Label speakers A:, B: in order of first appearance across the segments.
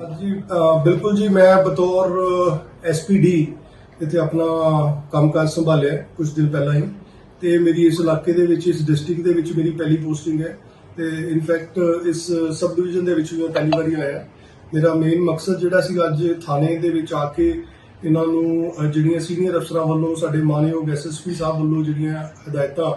A: ਜੀ ਬਿਲਕੁਲ ਜੀ ਮੈਂ ਬਤੌਰ ਐਸਪੀਡੀ ਇੱਥੇ ਆਪਣਾ ਕੰਮਕਾਜ ਸੰਭਾਲਿਆ ਕੁਝ ਦਿਨ ਪਹਿਲਾਂ ਹੀ। ਤੇ ਮੇਰੀ ਇਸ ਇਲਾਕੇ ਦੇ ਵਿੱਚ ਇਸ ਡਿਸਟ੍ਰਿਕਟ ਦੇ ਵਿੱਚ ਮੇਰੀ ਪਹਿਲੀ ਪੋਸਟਿੰਗ ਹੈ। ਤੇ ਇਨਫੈਕਟ ਇਸ ਸਬ ਡਿਵੀਜ਼ਨ ਦੇ ਵਿੱਚ ਮੈਂ ਪਹਿਲੀ ਵਾਰੀ ਆਇਆ। ਮੇਰਾ ਮੇਨ ਮਕਸਦ ਜਿਹੜਾ ਸੀ ਅੱਜ ਥਾਣੇ ਦੇ ਵਿੱਚ ਆ ਕੇ ਇਹਨਾਂ ਨੂੰ ਜਿਹੜੀਆਂ ਸੀਨੀਅਰ ਅਫਸਰਾਂ ਵੱਲੋਂ ਸਾਡੇ ਮਾਨਯੋਗ ਐਸਐਸਪੀ ਸਾਹਿਬ ਵੱਲੋਂ ਜਿਹੜੀਆਂ ਹਦਾਇਤਾਂ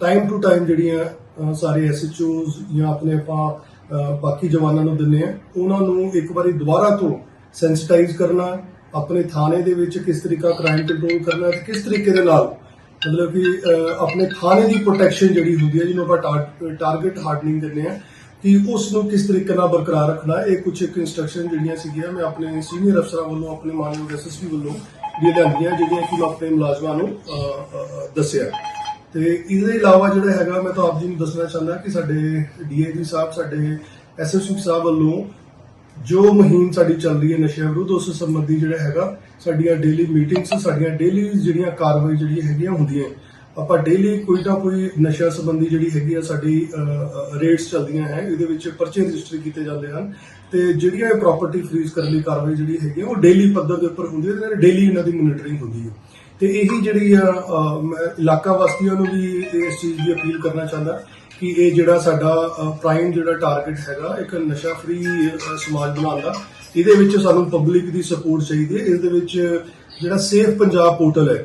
A: ਟਾਈਮ ਟੂ ਟਾਈਮ ਜਿਹੜੀਆਂ ਅ, ਸਾਰੇ ਐਸਐਚਓਜ਼ ਜਾਂ ਆਪਣੇ ਆਪਾਂ ਬਾਕੀ ਜਵਾਨਾਂ ਨੂੰ ਦਿੰਦੇ ਆ ਉਹਨਾਂ ਨੂੰ ਇੱਕ ਵਾਰੀ ਦੁਬਾਰਾ ਤੋਂ ਸੈਂਸਿਟਾਈਜ਼ ਕਰਨਾ, ਆਪਣੇ ਥਾਣੇ ਦੇ ਵਿੱਚ ਕਿਸ ਤਰੀਕਾ ਕ੍ਰਾਈਮ ਕੰਟਰੋਲ ਕਰਨਾ ਤੇ ਕਿਸ ਤਰੀਕੇ ਦੇ ਨਾਲ, ਮਤਲਬ ਕਿ ਆਪਣੇ ਥਾਣੇ ਦੀ ਪ੍ਰੋਟੈਕਸ਼ਨ ਜਿਹੜੀ ਹੁੰਦੀ ਹੈ, ਜਿਹਨੂੰ ਆਪਾਂ ਟਾਰਗੇਟ ਹਾਰਡਨਿੰਗ ਕਹਿੰਦੇ ਆ ਕਿ ਉਸ ਨੂੰ ਕਿਸ ਤਰੀਕੇ ਨਾਲ ਬਰਕਰਾਰ ਰੱਖਣਾ, ਇਹ ਕੁਝ ਇੱਕ ਇਨਸਟਰਕਸ਼ਨ ਜਿਹੜੀਆਂ ਸੀਗੀਆਂ, ਮੈਂ ਆਪਣੇ ਸੀਨੀਅਰ ਅਫਸਰਾਂ ਵੱਲੋਂ, ਆਪਣੇ ਮਾਨਯੋਗ ਐਸਐਸਪੀ ਵੱਲੋਂ ਵੀ ਲਿਆਂਦੀਆਂ, ਜਿਹੜੀਆਂ ਕਿ ਮੈਂ ਆਪਣੇ ਮੁਲਾਜ਼ਮਾਂ ਨੂੰ ਦੱਸਿਆ। ਤੇ ਇਹਦੇ ਇਲਾਵਾ ਜਿਹੜਾ ਹੈਗਾ, ਮੈਂ ਤਾਂ ਆਪ ਜੀ ਨੂੰ ਦੱਸਣਾ ਚਾਹੁੰਦਾ ਕਿ ਸਾਡੇ ਡੀਏਜੀ ਸਾਹਿਬ, ਸਾਡੇ ਐਸਐਸਪੀ ਸਾਹਿਬ ਵੱਲੋਂ ਜੋ ਮੁਹਿੰਮ ਸਾਡੀ ਚੱਲ ਰਹੀ ਹੈ ਨਸ਼ਿਆਂ ਵਿਰੁੱਧ, ਉਸ ਸੰਬੰਧੀ ਜਿਹੜਾ ਹੈਗਾ, ਸਾਡੀਆਂ ਡੇਲੀ ਮੀਟਿੰਗਸ ਸਾਡੀਆਂ ਡੇਲੀ ਜਿਹੜੀਆਂ ਕਾਰਵਾਈ ਜਿਹੜੀ ਹੈਗੀਆਂ ਹੁੰਦੀਆਂ ਆਪਾਂ ਡੇਲੀ ਕੋਈ ਨਾ ਕੋਈ ਨਸ਼ਾ ਸੰਬੰਧੀ ਜਿਹੜੀ ਹੈਗੀ ਆ, ਸਾਡੀ ਰੇਟਸ ਚੱਲਦੀਆਂ ਹੈ, ਇਹਦੇ ਵਿੱਚ ਪਰਚੇ ਰਜਿਸਟਰ ਕੀਤੇ ਜਾਂਦੇ ਹਨ। ਤੇ ਜਿਹੜੀਆਂ ਇਹ ਪ੍ਰਾਪਰਟੀ ਫ੍ਰੀਜ਼ ਕਰਨ ਲਈ ਕਾਰਵਾਈ ਜਿਹੜੀ ਹੈਗੀ ਆ, ਉਹ ਡੇਲੀ ਪੱਧਰ ਦੇ ਉੱਪਰ ਹੁੰਦੀ ਹੈ ਤੇ ਡੇਲੀ ਇਹਨਾਂ ਦੀ ਮੋਨੀਟਰਿੰਗ ਹੁੰਦੀ ਹੈ। ਤੇ ਇਹੀ ਜਿਹੜੀ ਆ ਅ, ਮੈਂ ਇਲਾਕਾ ਵਾਸੀਆਂ ਨੂੰ ਵੀ ਇਸ ਚੀਜ਼ ਦੀ ਅਪੀਲ ਕਰਨਾ ਚਾਹੁੰਦਾ ਕਿ ਇਹ ਜਿਹੜਾ ਸਾਡਾ ਪ੍ਰਾਈਮ ਜਿਹੜਾ ਟਾਰਗੇਟ ਹੈਗਾ ਇੱਕ ਨਸ਼ਾ ਫ੍ਰੀ ਸਮਾਜ ਬਣਾਉਣ ਦਾ ਇਹਦੇ ਵਿੱਚ ਸਾਨੂੰ ਪਬਲਿਕ ਦੀ ਸਪੋਰਟ ਚਾਹੀਦੀ ਹੈ। ਇਸ ਦੇ ਵਿੱਚ ਜਿਹੜਾ ਸੇਫ ਪੰਜਾਬ ਪੋਰਟਲ ਹੈ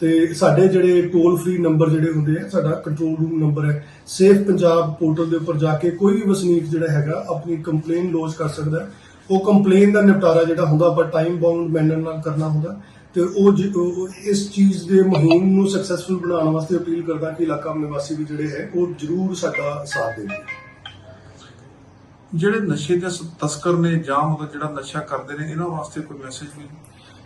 A: ਤੇ ਸਾਡੇ ਜਿਹੜੇ ਟੋਲ ਫ੍ਰੀ ਨੰਬਰ ਜਿਹੜੇ ਹੁੰਦੇ ਆ ਸਾਡਾ ਕੰਟਰੋਲ ਰੂਮ ਨੰਬਰ ਹੈ। ਸੇਫ ਪੰਜਾਬ ਪੋਰਟਲ ਦੇ ਉੱਪਰ ਜਾ ਕੇ ਕੋਈ ਵੀ ਵਸਨੀਕ ਜਿਹੜਾ ਹੈਗਾ ਆਪਣੀ ਕੰਪਲੇਨ ਲੌਜ ਕਰ ਸਕਦਾ ਹੈ। ਉਹ ਕੰਪਲੇਨ ਦਾ ਨਿਪਟਾਰਾ ਜਿਹੜਾ ਹੁੰਦਾ ਪਰ ਟਾਈਮ ਬਾਉਂਡ ਮੈਨਰ ਨਾਲ ਕਰਨਾ ਹੁੰਦਾ। ਤੇ ਉਹ ਜ- ਉਹ ਇਸ ਚੀਜ਼ ਦੇ ਮੁਹਿੰਮ ਨੂੰ ਸਕਸੈਸਫੁਲ ਬਣਾਉਣ ਵਾਸਤੇ ਅਪੀਲ ਕਰਦਾ ਕਿ ਇਲਾਕਾ ਨਿਵਾਸੀ ਵੀ ਜਿਹੜੇ ਹੈ ਉਹ ਜ਼ਰੂਰ ਸਾਡਾ ਸਾਥ ਦੇਣਗੇ
B: ਜਿਹੜੇ ਨਸ਼ੇ ਦੇ ਸ- ਤਸਕਰ ਨੇ ਜਾਂ ਮਤਲਬ ਜਿਹੜਾ ਨਸ਼ਾ ਕਰਦੇ ਨੇ ਇਹਨਾਂ ਵਾਸਤੇ ਕੋਈ ਮੈਸੇਜ ਵੀ?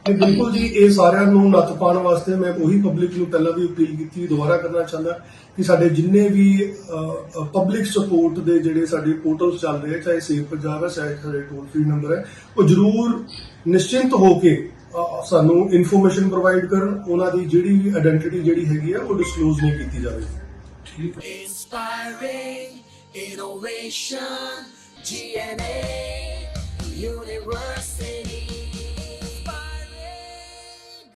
A: ਤੇ ਬਿਲਕੁਲ ਜੀ ਇਹ ਸਾਰਿਆਂ ਨੂੰ ਨੱਥ ਪਾਉਣ ਵਾਸਤੇ ਮੈਂ ਉਹੀ ਪਬਲਿਕ ਨੂੰ ਪਹਿਲਾਂ ਵੀ ਅਪੀਲ ਕੀਤੀ ਦੁਬਾਰਾ ਕਰਨਾ ਚਾਹੁੰਦਾ ਕਿ ਸਾਡੇ ਜਿੰਨੇ ਵੀ ਪਬਲਿਕ ਸਪੋਰਟ ਦੇ ਜਿਹੜੇ ਸਾਡੇ ਪੋਰਟਲ ਚੱਲ ਰਹੇ ਆ, ਚਾਹੇ ਸੇਵ ਪੰਜਾਬ ਹੈ ਚਾਹੇ ਸਾਡੇ ਟੋਲ ਫ੍ਰੀ ਨੰਬਰ ਹੈ ਉਹ ਜ਼ਰੂਰ ਨਿਸ਼ਚਿੰਤ ਹੋ ਕੇ ਸਾਨੂੰ ਇਨਫੋਰਮੇਸ਼ਨ ਪ੍ਰੋਵਾਈਡ ਕਰਨ ਉਹਨਾਂ ਦੀ ਜਿਹੜੀ ਵੀ ਆਇਡੈਂਟੀਟੀ ਜਿਹੜੀ ਹੈਗੀ ਆ ਉਹ ਡਿਸਕਲੋਜ਼ ਨਹੀਂ ਕੀਤੀ ਜਾਵੇ
B: ਠੀਕ ਹੈ.